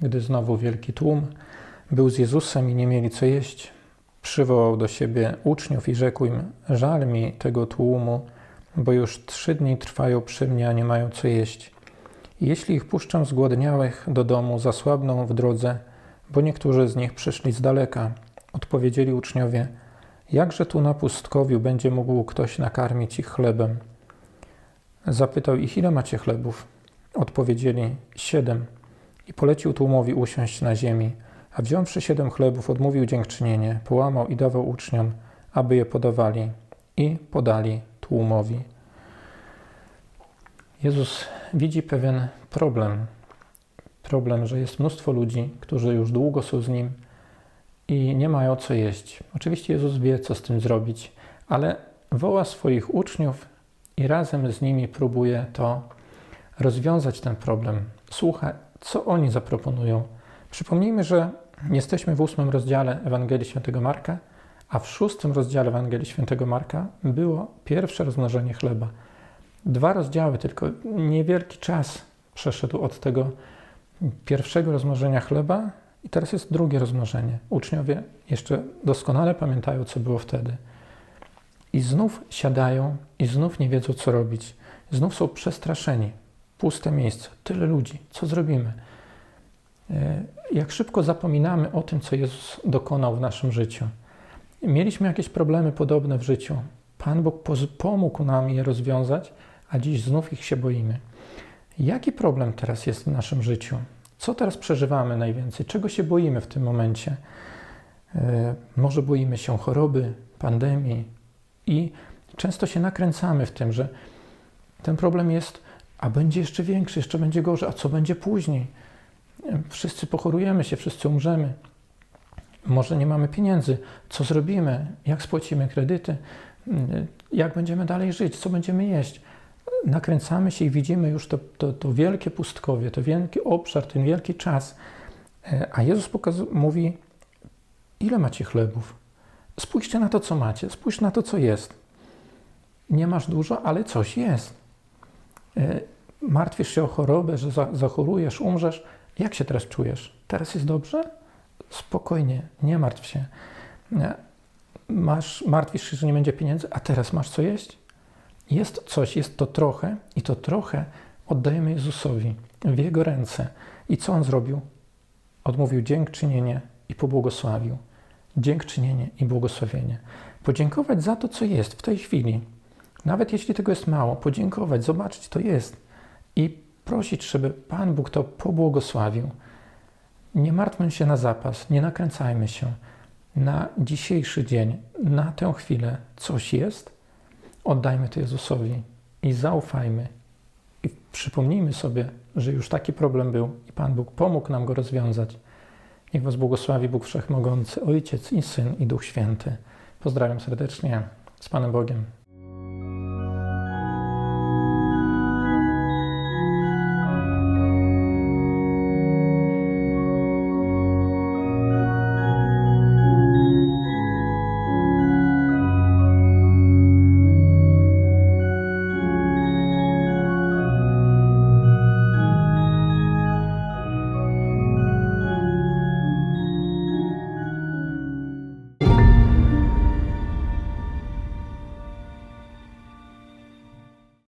gdy znowu wielki tłum był z Jezusem i nie mieli co jeść, przywołał do siebie uczniów i rzekł im: Żal mi tego tłumu, bo już trzy dni trwają przy mnie, a nie mają co jeść. Jeśli ich puszczę zgłodniałych do domu, zasłabną w drodze, bo niektórzy z nich przyszli z daleka. Odpowiedzieli uczniowie: Jakże tu na pustkowiu będzie mógł ktoś nakarmić ich chlebem? Zapytał ich, ile macie chlebów? Odpowiedzieli, siedem. I polecił tłumowi usiąść na ziemi. A wziąwszy siedem chlebów, odmówił dziękczynienie, połamał i dawał uczniom, aby je podawali. I podali tłumowi. Jezus widzi pewien problem. Problem, że jest mnóstwo ludzi, którzy już długo są z Nim i nie mają co jeść. Oczywiście Jezus wie, co z tym zrobić, ale woła swoich uczniów i razem z nimi próbuje to rozwiązać ten problem. Słucha, co oni zaproponują. Przypomnijmy, że jesteśmy w ósmym rozdziale Ewangelii Świętego Marka, a w szóstym rozdziale Ewangelii Świętego Marka było pierwsze rozmnożenie chleba. Dwa rozdziały, tylko niewielki czas przeszedł od tego pierwszego rozmnożenia chleba i teraz jest drugie rozmnożenie. Uczniowie jeszcze doskonale pamiętają, co było wtedy. I znów siadają i znów nie wiedzą, co robić. Znów są przestraszeni. Puste miejsce, tyle ludzi. Co zrobimy? E, jak szybko zapominamy o tym, co Jezus dokonał w naszym życiu. Mieliśmy jakieś problemy podobne w życiu. Pan Bóg pomógł nam je rozwiązać, a dziś znów ich się boimy. Jaki problem teraz jest w naszym życiu? Co teraz przeżywamy najwięcej? Czego się boimy w tym momencie? E, może boimy się choroby, pandemii i często się nakręcamy w tym, że ten problem jest, a będzie jeszcze większy, jeszcze będzie gorzej, a co będzie później? Wszyscy pochorujemy się, wszyscy umrzemy. Może nie mamy pieniędzy. Co zrobimy? Jak spłacimy kredyty? E, jak będziemy dalej żyć? Co będziemy jeść? nakręcamy się i widzimy już to, to, to wielkie pustkowie, to wielki obszar, ten wielki czas. E, a Jezus mówi, ile macie chlebów? Spójrzcie na to, co macie, spójrz na to, co jest. Nie masz dużo, ale coś jest. E, martwisz się o chorobę, że zachorujesz, umrzesz. Jak się teraz czujesz? Teraz jest dobrze? Spokojnie, nie martw się. E, masz, martwisz się, że nie będzie pieniędzy, a teraz masz co jeść? Jest coś, jest to trochę i to trochę oddajemy Jezusowi w Jego ręce. I co On zrobił? Odmówił dziękczynienie i pobłogosławił. Dziękczynienie i błogosławienie. Podziękować za to, co jest w tej chwili. Nawet jeśli tego jest mało, podziękować, zobaczyć, to jest. I prosić, żeby Pan Bóg to pobłogosławił. Nie martwmy się na zapas, nie nakręcajmy się. Na dzisiejszy dzień, na tę chwilę coś jest, Oddajmy to Jezusowi i zaufajmy. I przypomnijmy sobie, że już taki problem był i Pan Bóg pomógł nam go rozwiązać. Niech Was błogosławi Bóg Wszechmogący, Ojciec i Syn i Duch Święty. Pozdrawiam serdecznie. Z Panem Bogiem.